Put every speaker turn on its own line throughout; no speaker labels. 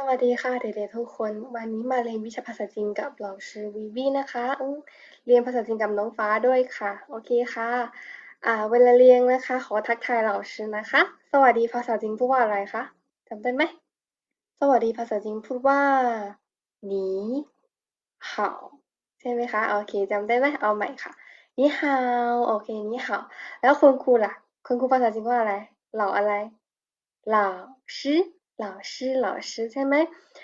สวัสดีค่ะเด็กๆทุกคน วันนี้มาเรียนวิชาภาษาจีนกับเหล่าชื่อวีวีนะคะเรียนภาษาจีนกับน้องฟ้าด้วยค่ะ โอเคค่ะอ่าเวลาเรียนนะคะ ขอทักทายเหล่าชื่อนะคะ สวัสดีภาษาจีนพูดว่าอะไรคะจำได้ไหมสวัสดีภาษาจีนพูดว่าหนีเห่าใช่ไหมคะโอเคจำได้ไหมเอาใหม่ค่ะหนีเห่าโอเคหนีเห่าแล้วคุณครูล่ะ คุณครูภาษาจีนว่าอะไร เหล่าอะไร เหล่าชื่อ เหล่าชื่อเหล่าชื่อใช่ไหม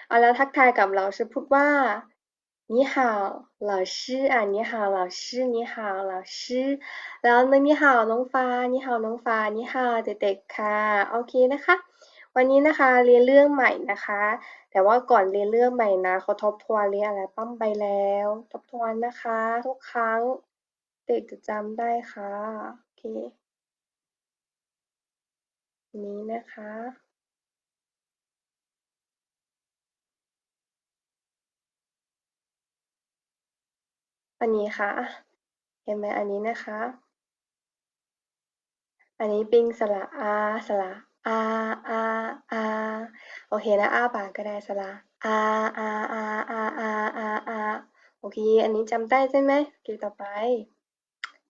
เอาแล้วทักทายกับเหล่าชื่อพูดว่า你好老师อ่ะ你好老师你好老师แล้วนึง你好น้องฟ้า你好น้องฟ้า你好เด็กๆค่ะโอเคนะคะ วันนี้นะคะเรียนเรื่องใหม่นะคะ แต่ว่าก่อนเรียนเรื่องใหม่นะเขาทบทวนเรียนอะไรปั้มไปแล้ว ทบทวนนะคะ ทุกครั้ง เด็กจะจำได้ค่ะโอเคนี้นะคะ อันนี้ค่ะ เห็นไหมอันนี้นะคะ อันนี้ป็นสระอาสระอาอาอาโอเคนะอาปากก็ได้สระอาอาอาอาอาอาอาโอเค อันนี้จำได้ใช่ไหมโอเคต่อไป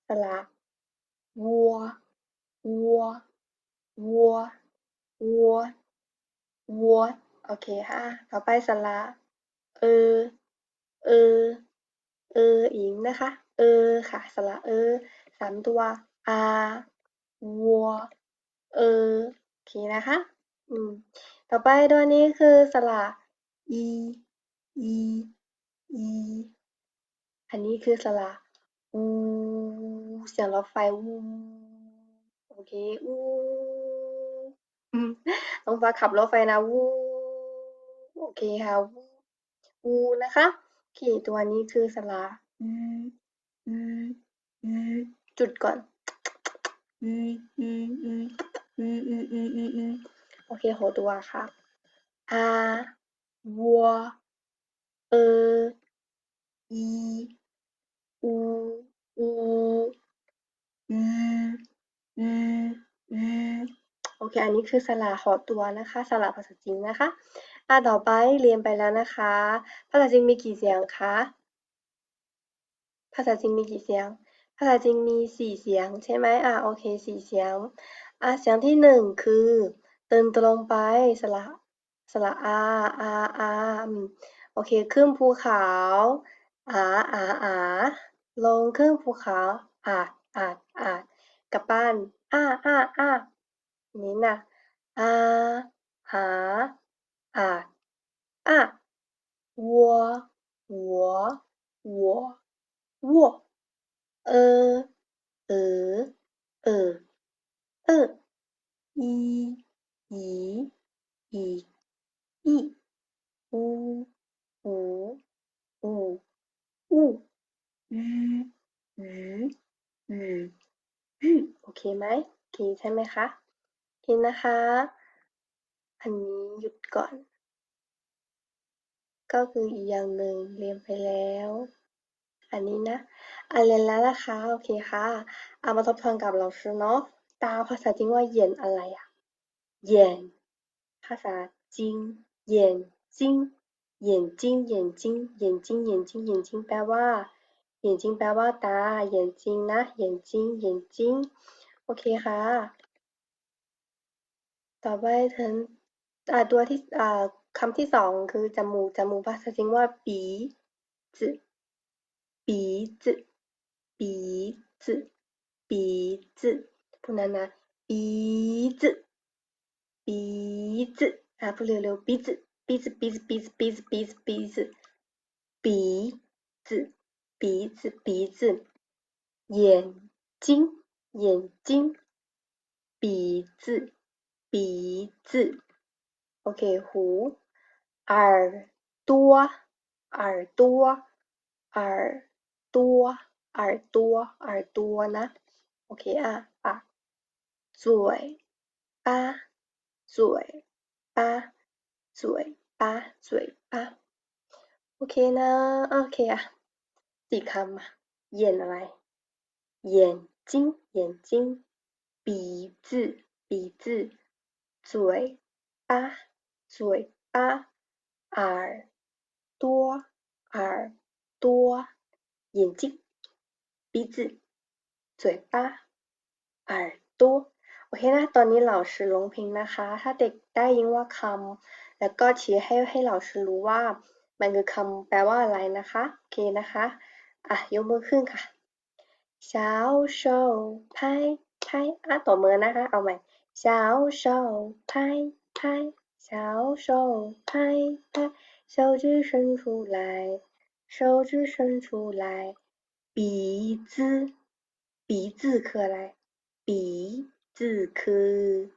สระวัววัววัววัววัวโอเคค่ะ ต่อไปสระเออเออ เอออิงนะคะ เออค่ะสระเออสามตัวอาวัว เออโอเคนะคะ อืม ต่อไปตัวนี้คือสระอีอีอีอันนี้คือสระอูเสียงรถไฟวูโอเคอูอืมน้องฟ้าขับรถไฟนะวูโอเคค่ะวูวูนะคะ โอเคตัวนี้คือสระอืมอืมอืมจุดก่อน อืมอืมอืมอืมอืมอืมอืมอืมโอเคหตัวค่ะอาวัว เออ อี อู อู อืมอืมอืมโอเค อันนี้คือสระหอตัวนะคะ สระภาษาจีนนะคะ อะต่อไปเรียนไปแล้วนะคะ ภาษาจีนมีกี่เสียงคะ ภาษาจีนมีกี่เสียง ภาษาจีนมีสี่เสียงใช่ไหมอะโอเคสี่เสียง อะเสียงที่หนึ่งคือเดินตรงไปสระสระอาอาอาอืมโอเคขึ้นภูเขาอาอาอาลงขึ้นภูเขาอาอาอากลับบ้านอาอาอานี้นะอาหา อาอาวัวหัววัววัวเออเออเออเอออีอีอีอีอูอูอูอูอือือือืโอเคไหมโอเคใช่ไหมคะโอเคนะคะ อันนี้หยุดก่อน ก็คืออีกอย่างหนึ่งเรียนไปแล้ว อันนี้นะอะเรียนแล้วนะคะโอเคค่ะเอามาทบทวนกับเราชเนาะตาภาษาจีนว่าเย็นอะไรอะเย็นภาษาจีนเย็นจิ้งเย็นจิ้งเย็นจิ้งเย็นจิ้งเย็นจิ้งเย็นจิ้งแปลว่าเย็นจิ้งแปลว่าตาเย็นจิ้งนะเย็นจิ้งเย็นจิ้งโอเคค่ะ ต่อไปถึง อ่าตัวที่อ่าคำที่สองคือจมูกจมูกภาษาจีนว่าปีจื鼻子鼻子鼻子不能拿鼻子鼻子啊不溜溜鼻子鼻子鼻子鼻子鼻子鼻子鼻子鼻子鼻子鼻子眼睛眼睛鼻子鼻子 OK，虎，耳朵，耳朵，耳朵，耳朵，耳朵呢？OK 啊，啊，嘴巴，嘴巴，嘴巴，嘴巴。OK 呢？OK 啊，自己看嘛。眼来，眼睛，眼睛，鼻子，鼻子，嘴巴。嘴巴 耳多耳多眼睛鼻子嘴巴耳朵โอเคนะ ตอนนี้เหล่าชื่อลงเพลงนะคะ ถ้าเด็กได้ยินว่าคำแล้วก็ชี้ให้ให้เหล่าชื่อรู้ว่า มันคือคำแปลว่าอะไรนะคะ โอเคนะคะ อ่ะ ยกมือขึ้นค่ะ小手拍拍อ่ะต่อมือนะคะ เอาใหม่小手拍拍 小手拍拍手指伸出来手指伸出来鼻子鼻子คืออะไร鼻子คือ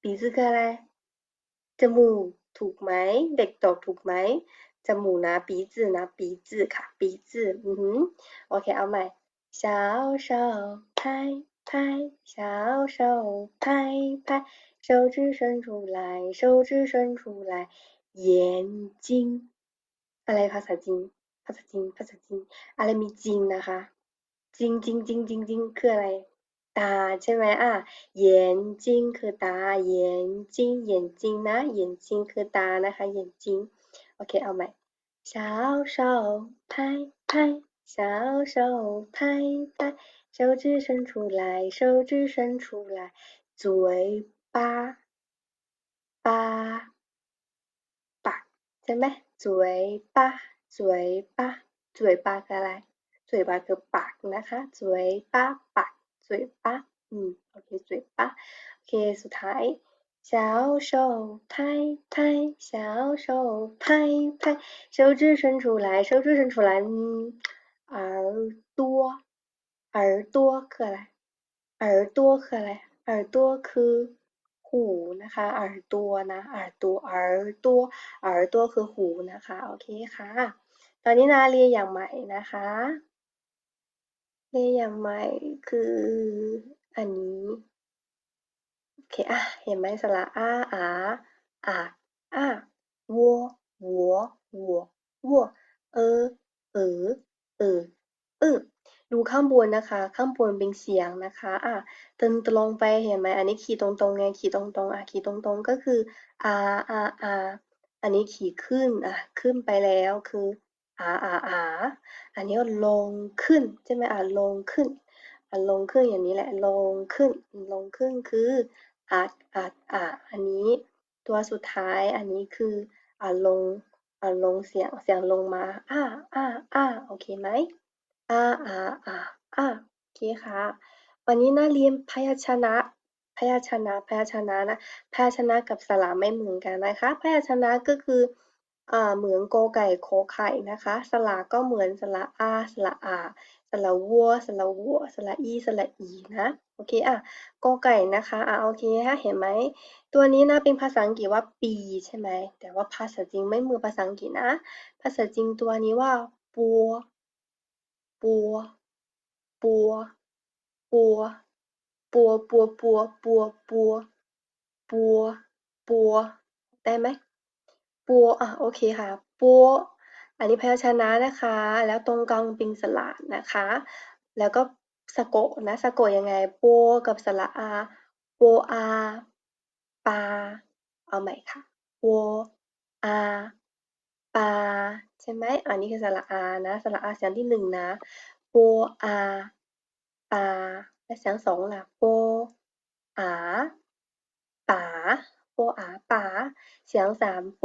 鼻子คืออะไรจมูกถูกไหม เด็กตอบถูกไหมจมูกนะ鼻子นะ鼻子ค่ะ鼻子อือหือโอเคเอาใหม่小手拍拍小手拍拍 手指伸出来，手指伸出来，眼睛，阿来帕萨金，帕萨金，帕萨金，阿来咪金呐哈，金金金金金，克来打进来啊，眼睛克打眼睛，眼睛呐，眼睛克打呐哈，眼睛，OK，阿麦，小手拍拍，小手拍拍，手指伸出来，手指伸出来，嘴。巴巴ปากใช่ไหม嘴巴嘴巴嘴巴คืออะไร嘴巴คือปากนะคะ嘴巴ปาก嘴巴อืมโอเค嘴巴โอเคสุดท้าย小手拍拍小手拍拍手指伸出来手指伸出来嗯耳朵耳朵คืออะไร耳朵คืออะไร耳朵คือ หูนะคะ耳朵นะ耳朵耳朵耳朵คือหูนะคะโอเคค่ะ ตอนนี้นาเรียนอย่างใหม่นะคะ เรียนอย่างใหม่คืออันนี้โอเคอ่ะเห็นไหมสระอาอาอาอาวัววัววัววัวเออเออเออเออ ดูข้างบนนะคะ ข้างบนเป็นเสียงนะคะ อะเดินตรงไปเห็นไหม อันนี้ขีดตรงๆไง ขีดตรงๆ อะ ขีดตรงๆ ก็คืออาอาอาอันนี้ขีดขึ้น อะ ขึ้นไปแล้วคืออาอาอาอันนี้ลงขึ้นใช่ไหมอะ ลงขึ้น อะ ลงขึ้นอย่างนี้แหละ ลงขึ้น ลงขึ้นคืออาอาอาอันนี้ตัวสุดท้าย อันนี้คือ อะ ลง อะ ลงเสียง เสียงลงมา อ่าอ่าอ่าโอเคไหม อา อา อา อา โอเคค่ะ วันนี้นะเรียนพยัญชนะ พยัญชนะ พยัญชนะนะ พยัญชนะกับสระไม่เหมือนกันนะคะ พยัญชนะก็คืออ่าเหมือนกอไก่ขอไข่นะคะ สระก็เหมือนสระอา สระอา สระวัว สระวัว สระอี สระอีนะ โอเค อะ กอไก่นะคะ อะ โอเคฮะเห็นไหม ตัวนี้นะเป็นภาษาอังกฤษว่าปีใช่ไหม แต่ว่าภาษาจีนไม่เหมือนภาษาอังกฤษนะ ภาษาจีนตัวนี้ว่าปัว ปัว ปัว ปัว ปัว ปัว ปัว ปัว ปัว ปัว ปัว ได้ไหม ปัว อะ โอเคค่ะ ปัว อันนี้พยัญชนะนะคะ แล้วตรงกลางเป็นสระนะคะ แล้วก็สะกดนะ สะกดยังไง ปัว กับสระอา ปัวอา ปา เอาใหม่ค่ะ ปัวอา อา ใช่ไหม อันนี้คือสระอานะ สระอาเสียงที่หนึ่งนะ โป อา ปา แล้วเสียงสองล่ะ โป อา ป๋า โปอาป๋า เสียงส3โป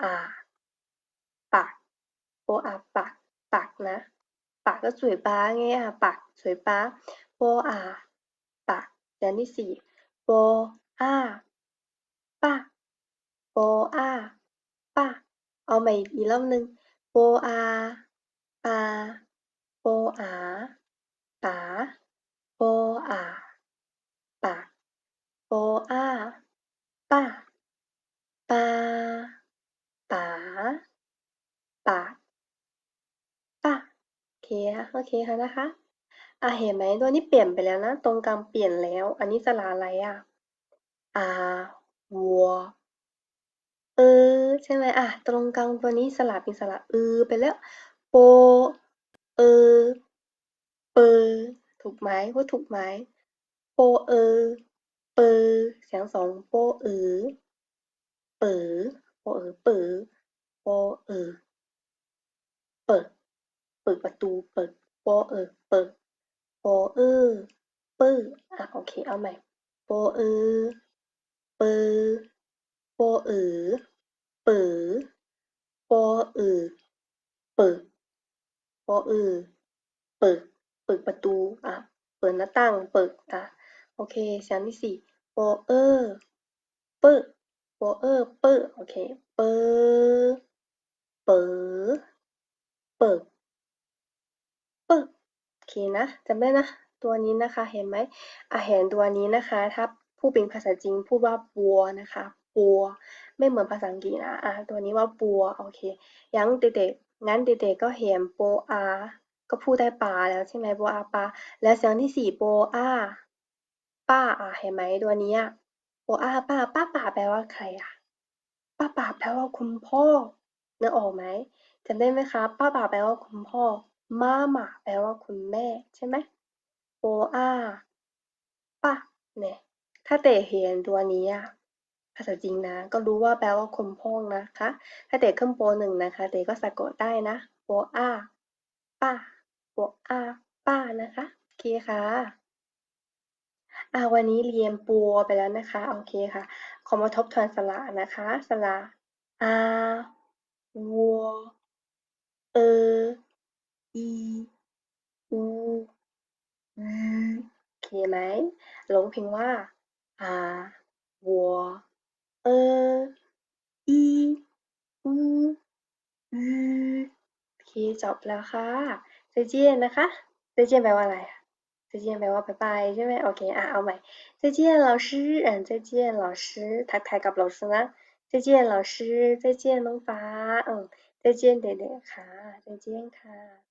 อาปากโปอาปากปากนะปากก็สวยป๊าไงอะปากสวยป๊า โปอาปากเสียงที่ 4 โป อ้าปาาโปอ้า ป้า เอาใหม่อีกรอบหนึ่งโปอาปาโปอาป๋าปัวอาปากปัวอาป้าปาป๋าปาป้าโอเคโอเคค่ะนะคะอะเห็นไหมตัวนี้เปลี่ยนไปแล้วนะ ตรงกลางเปลี่ยนแล้ว อันนี้สระอะไรอะอาวัว เออ ใช่ไหมอะตรงกลางตัวนี้สระเป็นสระเออไปแล้ว โป เออ เปอ ถูกไหมว่าถูกไหม โปเออ เปอ เสียงสองโปเออเป๋อ โปเออเป๋อ โปปอเออเปิด เปิดประตู เปิด โปเออเปิดปเออเปิดอะโอเค เอาใหม่ปเออ เปิด ปอเออเปิดปอเออเปิดปอเออเปิดเปิดประตู อะ เปิดหน้าต่างเปิดอะ โอเคเสียงที่สี่ปอเออเปิดปอเออเปิดโอเค เปิดเปิดเปิดเปิดโอเคนะจำได้นะ ตัวนี้นะคะ เห็นไหมอะเห็นตัวนี้นะคะ ถ้าผู้เป็นภาษาจีนพูดว่าปัวนะคะ ปัว ไม่เหมือนภาษาอังกฤษนะอะตัวนี้ว่าปัว โอเค ยังเด็กๆงั้นเด็กๆก็เห็นโปอาก็พูดได้ปลาแล้วใช่ไหมโปอาปลาแล้วเสียงที่สี่โปอาป้าอะเห็นไหมตัวนี้อะโปอาป้าป้าป่าแปลว่าใครอะป้าป่าแปลว่าคุณพ่อเนึกอออกไหมจำได้ไหมคะป้าป่าแปลว่าคุณพ่อม่าหมาแปลว่าคุณแม่ใช่ไหมโปอาป้าเนี่ยถ้าเตะเห็นตัวนี้อะ ภาษาจีนนะ ก็รู้ว่าแปลว่าคุณพ่อนะคะ ถ้าเตะขึ้นโปหนึ่งนะคะ เตะก็สะกดได้นะโปอาป้าโปอาป้านะคะโอเคค่ะอ่าวันนี้เรียนปัวไปแล้วนะคะโอเคค่ะ ขอมาทบทวนสระนะคะ สระอาวัวเอออีอูอืโอเคไหมร้องเพลงว่าอาวัว เอออีอูอือโอเคจบแล้วค่ะ再见นะคะ再见แปลว่าอะไรอะ再见แปลว่าบ๊ายบายใช่ไหมโอเคอ่ะเอาใหม่再见老师嗯再见老师ทักทายกับ老师นะ再见老师再见น้องฟ้าอืม再见เด็กๆค่ะ再见ค่ะ